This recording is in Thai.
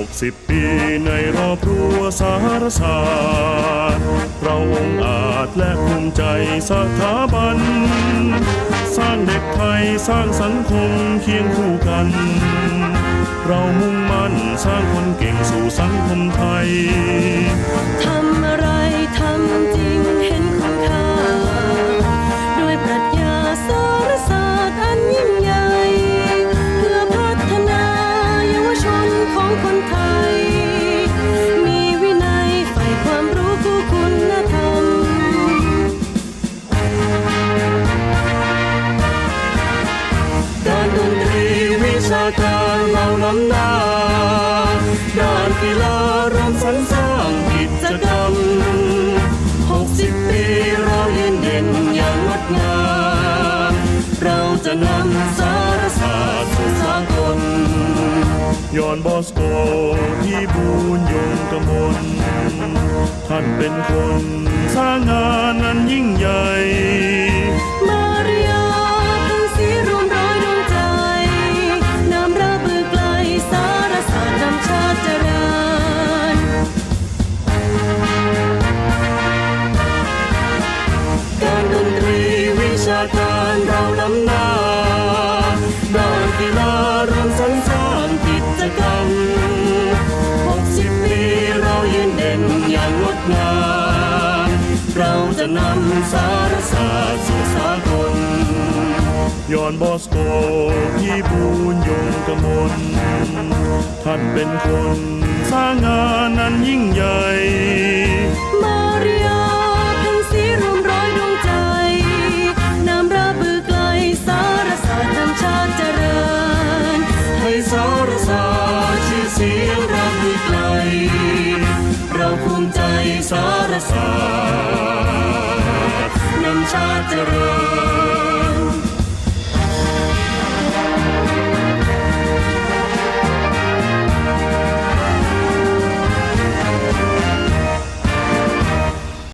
60 ปีในรอบรั้วสารศาสตร์เราองอาจและภูมิใจสถาบัน สร้างเด็กไทยสร้างสังคมเคียงคู่กัน เรามุ่งมั่นสร้างคนเก่งสู่สังคมไทย การเราล้ำหน้าด้านกีฬารวมสรรสร้างกิจกรรม60ปีเรายืนเด่นอย่างงดงามเราจะนำสารศาสตร์สู่สากลย้อนบอสโกที่บูญยงกมลท่านเป็นคนสร้างงานนั้นยิ่งใหญ่ วิชาการเราล้ำหน้าด้านกีฬารวมสรรสร้างกิจกรรม60ปีเรายืนเด่นอย่างงดงามเราจะนำสารศาสตร์สู่สากลย้อนบอสโกพี่บูญยงกมลท่านเป็นคนสร้างงานนั้นยิ่ง ภูมิใจสารสานนำชาติเจริญ